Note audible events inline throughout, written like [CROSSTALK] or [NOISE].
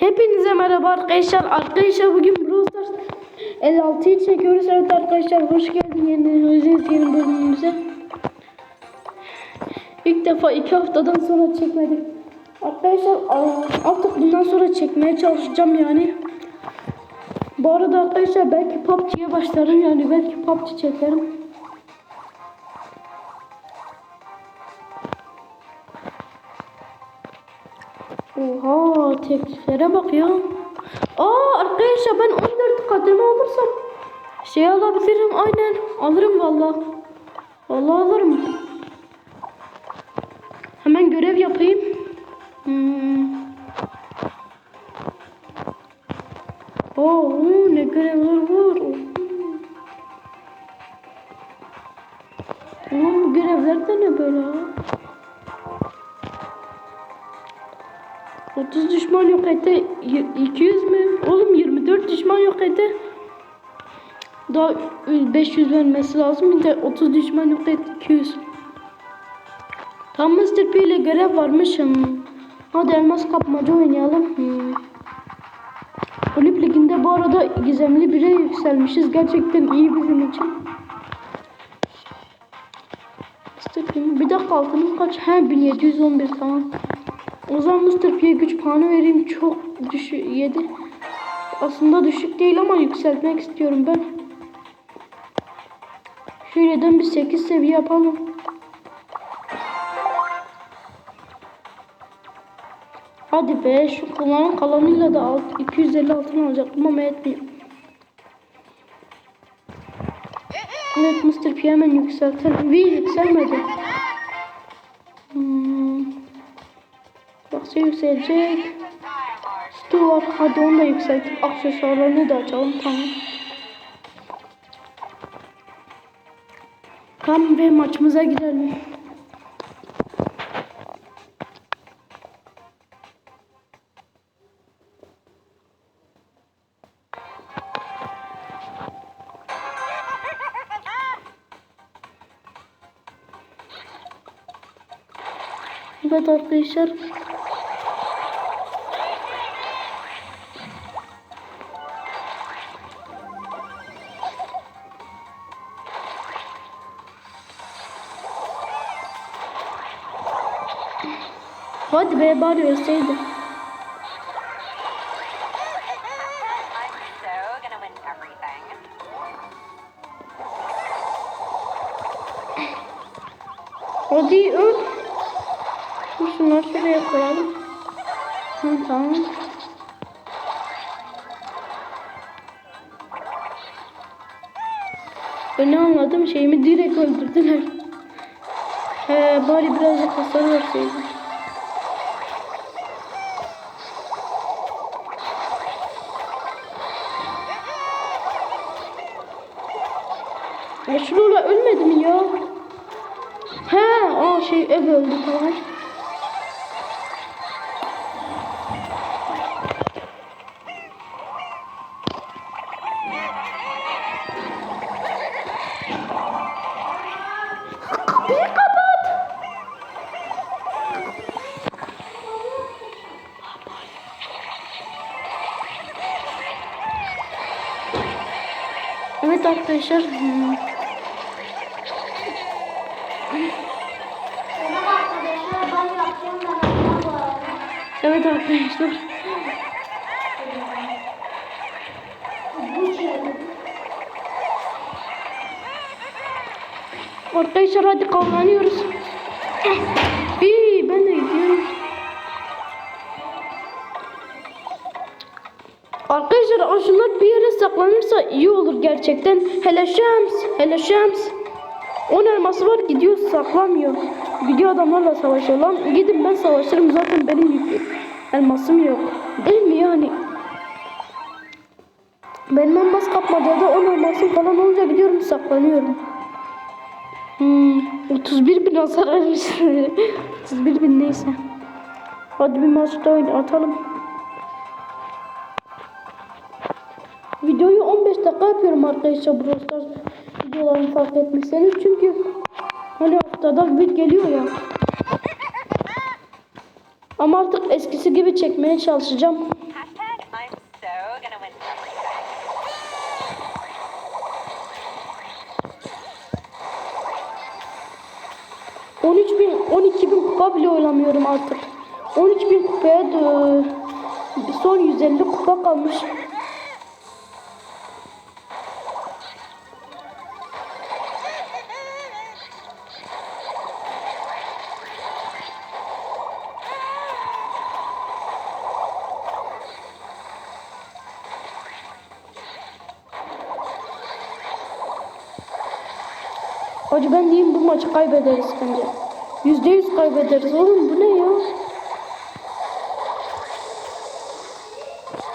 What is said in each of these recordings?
Hepinize merhaba arkadaşlar. Arkadaşlar bugün Brawl Stars 56'yı çekiyoruz. Evet arkadaşlar hoş geldin yeni bölümümüze. İlk defa iki haftadan sonra çekmedik. Arkadaşlar artık bundan sonra çekmeye çalışacağım yani. Bu arada arkadaşlar belki PUBG'ye başlarım yani belki PUBG çekerim. Oha tekliflere bak ya. Aa arkadaşlar ben 14 kademe alırsam şey alabilirim aynen alırım valla. Valla alırım. Hemen görev yapayım. Hmm. Oo ne görevler var. Oğlum bu görevler de ne böyle ha? 30 düşman yok etti. 200 mü? Oğlum 24 düşman yok etti. Daha 500 vermesi lazım. Bir de 30 düşman yok etti. 200. Tam Mr. P ile görev varmışım. Hadi elmas kapmaca oynayalım. Hmm. Liginde bu arada gizemli bire yükselmişiz. Gerçekten iyi bizim için. Mr. P? Bir dakika altının kaç? He 1711 tamam. O zaman Mr. Güç puanı vereyim. Çok düşük 7. Aslında düşük değil ama yükseltmek istiyorum ben. Şöyleden bir 8 seviye yapalım. Hadi be şu kullanım kalanıyla da alt, 250 altın alacaktım ama etmiyor. Evet Mr. P hemen yükseltelim. V yükselmedi. Baksa yükselecek. Stuart hadi onu da yükseltip aksesuarlarını da açalım tamam. Tamam ve maçımıza girelim. Evet arkadaşlar. Hadi be bari ölseydi. Hadi öl. Şunları şuraya koyalım. Hı, tamam. Ben ne anladım şeyimi direkt öldürdüler. He, bari birazcık hasar verseydim. Ya? He, o şey ev öldü tamam. Evet arkadaşlar. hmm, Merhaba arkadaşlar ben yapacağım ben yapacağım bu arada. Evet arkadaşlar. Arkadaşlar hadi kavlanıyoruz. İyi ben de gidiyorum. Arkadaşlar aşılar bir yere saklanırsa iyi olur gerçekten. Hele Şems, hele Şems. 10 elması var gidiyor saklamıyor. Gidiyor adamlarla savaşıyor. Lan gidin ben savaşırım zaten benim yük- elmasım yok. Değil mi yani? Benim elmas kapmacada 10 elmasım falan olunca gidiyorum saklanıyorum. Hmm, 31 bin hasar vermiş. [LAUGHS] 31 bin neyse. Hadi bir maç daha oyna- atalım. Videoyu 15 dakika yapıyorum arkadaşlar Brawl Stars videolarını fark etmişseniz. Çünkü hani haftada bir geliyor ya. Ama artık eskisi gibi çekmeye çalışacağım. On üç bin, 12 bin kupa bile oynamıyorum artık. 13 bin kupaya da son 150 kupa kalmış. Hacı ben diyeyim bu maçı kaybederiz bence. Yüzde yüz kaybederiz oğlum bu ne ya?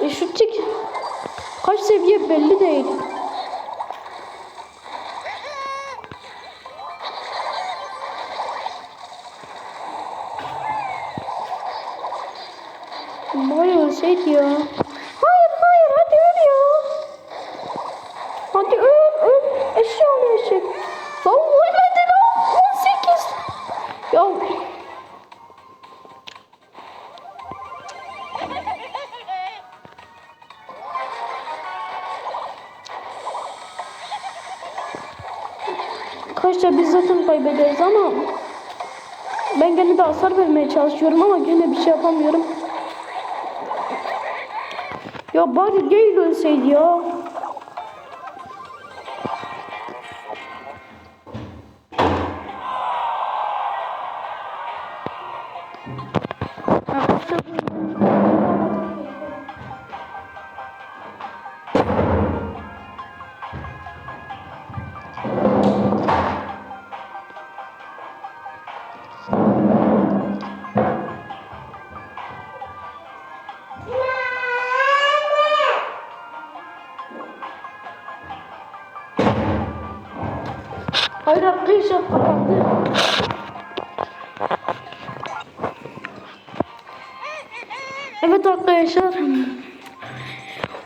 E şu tik kaç seviye belli değil. Bayağı ölseydi ya. Kaçta biz zaten kaybederiz ama ben gene de hasar vermeye çalışıyorum ama gene bir şey yapamıyorum. Ya bari Gale ölseydi ya. Hayır arkadaşlar kapattı. Evet arkadaşlar.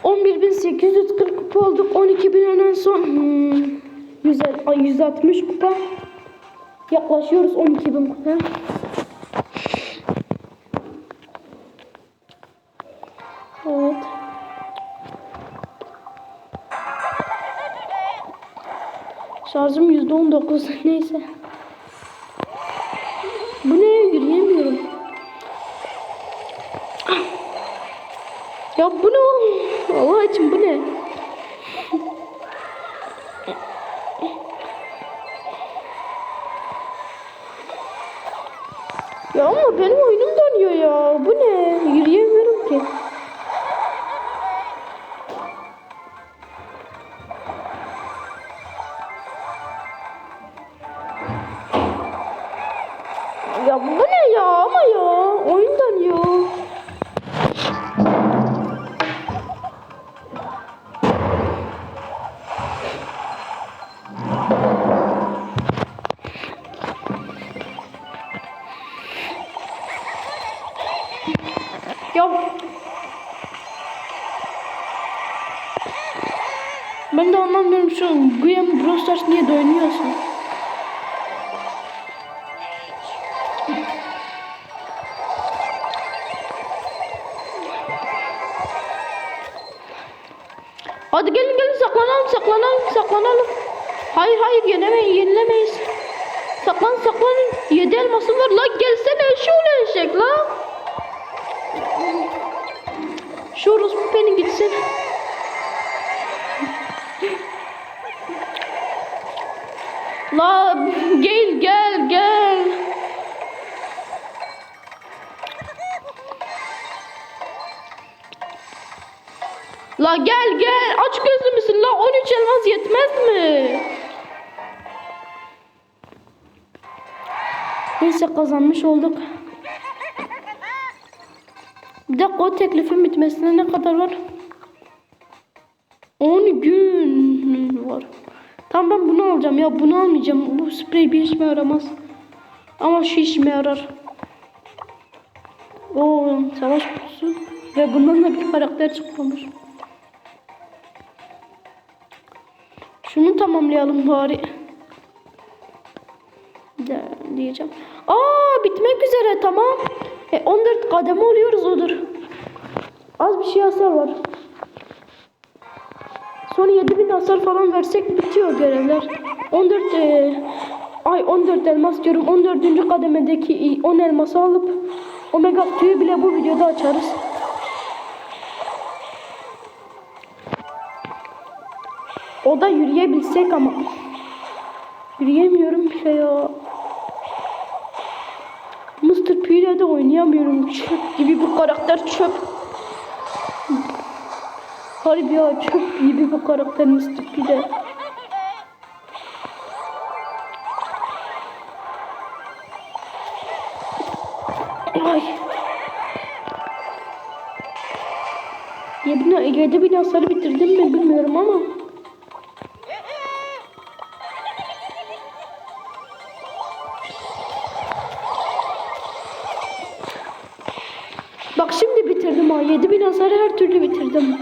11.840 kupa olduk. 12.000 en son hmm, 100, ay, 160 kupa. Yaklaşıyoruz 12.000 kupa. %19 neyse. Bu ne yürüyemiyorum. Ya bu ne oğlum? Allah için bu ne? Ya ama ya oyun dönüyor. Ya ben de anlamıyorum şu Guillaume Brawl Stars niye de saklanalım saklanalım. Hayır hayır yenemeyin yenilemeyiz. Saklan saklanın. Yedi elmasım var. La gelsene şu eşek la. Şu orospu beni gitsin. La gel gel gel. La gel gel aç gözlü 13 elmas yetmez mi? Neyse kazanmış olduk. Bir dakika o teklifin bitmesine ne kadar var? 10 gün var. Tamam ben bunu alacağım ya bunu almayacağım. Bu sprey bir işime yaramaz. Ama şu işime yarar. Oo savaş kutusu. Ve bundan da bir karakter çıkmamış. Şunu tamamlayalım bari. De, diyeceğim. Aa bitmek üzere tamam. E, 14 kademe oluyoruz odur. Az bir şey hasar var. Sonra 7000 hasar falan versek bitiyor görevler. 14 e, ay 14 elmas diyorum. 14. kademedeki 10 elması alıp Omega tüyü bile bu videoda açarız. O da yürüyebilsek ama. Yürüyemiyorum bile ya. Mr. P ile de oynayamıyorum. Çöp gibi bir karakter çöp. Harbi ya çöp gibi bir karakter Mr. P de. Ay. Yedi, yedi bin hasarı bitirdim mi bilmiyorum ama. Bak şimdi bitirdim ha. 7000 hasarı her türlü bitirdim.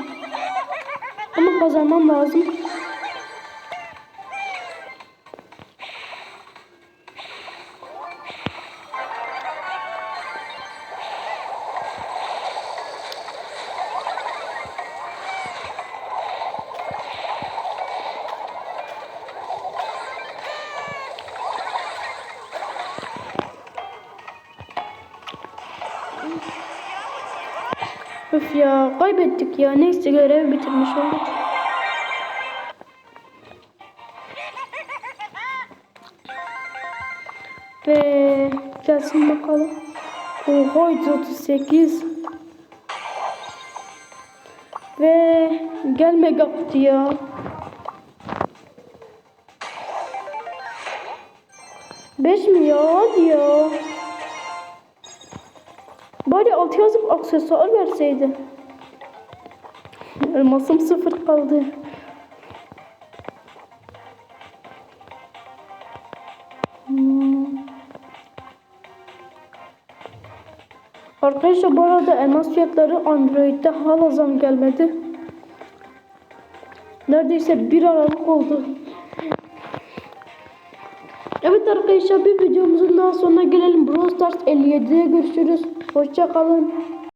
Ama kazanmam lazım. Öf ya kaybettik ya. Neyse görev bitirmiş olduk. Ve gelsin bakalım. Oha 138. Ve gelme kaptı ya. Beş mi ya? Hadi ya. Bari altı yazıp aksesuar verseydi. Elmasım sıfır kaldı. Hmm. Arkadaşlar bu arada elmas fiyatları Android'de hala zam gelmedi. Neredeyse bir aralık oldu. Evet arkadaşlar bir videomuzun daha sonuna gelelim. Brawl Stars 57'de görüşürüz. Hoşça kalın.